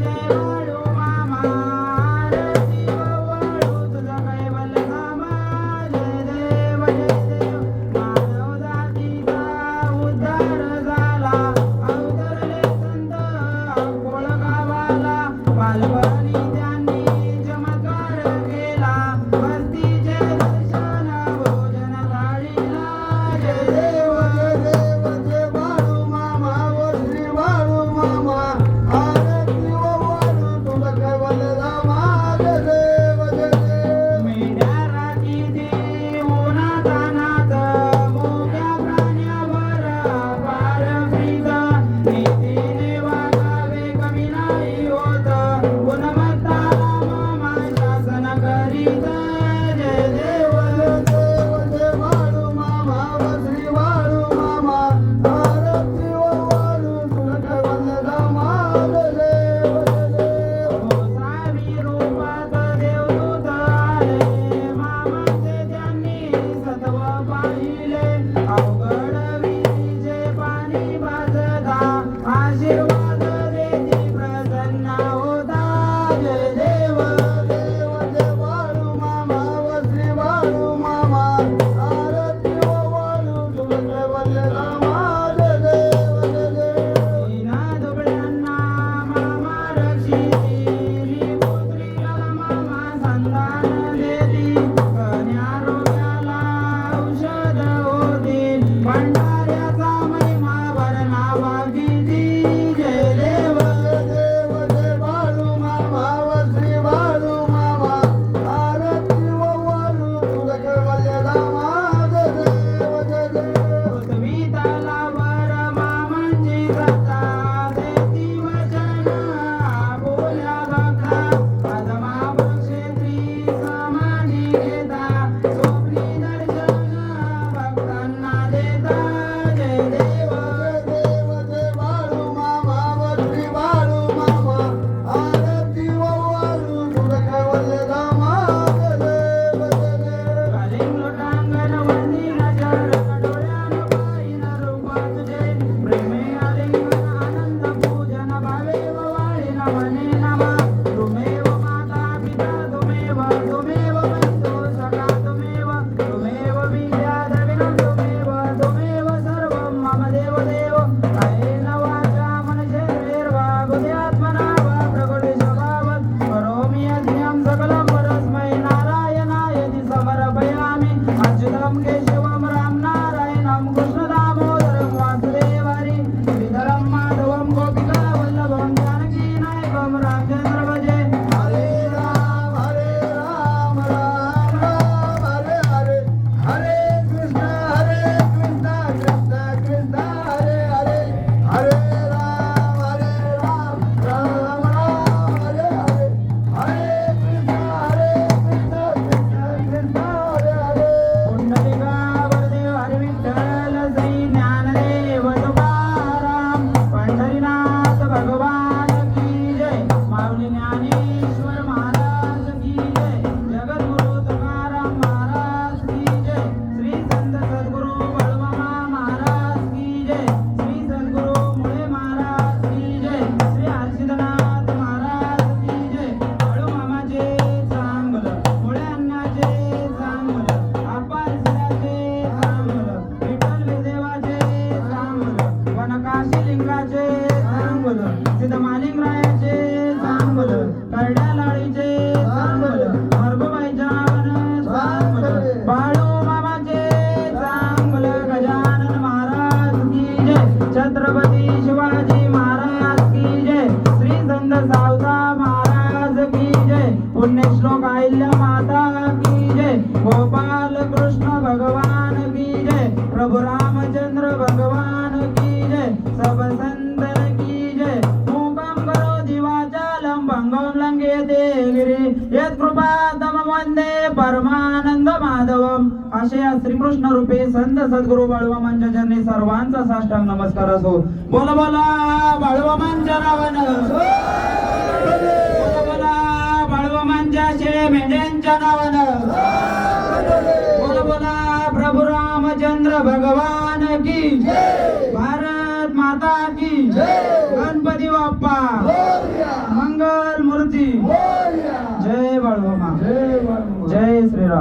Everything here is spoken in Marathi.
Thank you. ನಮಗೆ ಶಿವ Ordinary. कृष्ण माता की जय। गोपाल कृष्ण भगवान की जय। प्रभु रामचंद्र भगवान की जय। सब संतन की जय। मूकं करोति वाचालं भङ्गं लङ्घयते गिरि। यत्कृपा तम वन्दे परमानन्द माधवम्। अशया श्रीकृष्ण रूपे संत सद्गुरु बाळवा मंचजनी सर्वांचा साष्टांग नमस्कार असो. बोला बोला बाळवा मंच गाईंच्या शेळ्या मेंढ्यांच्या नावानं. बोला बोला प्रभू रामचंद्र भगवान की भारत माता की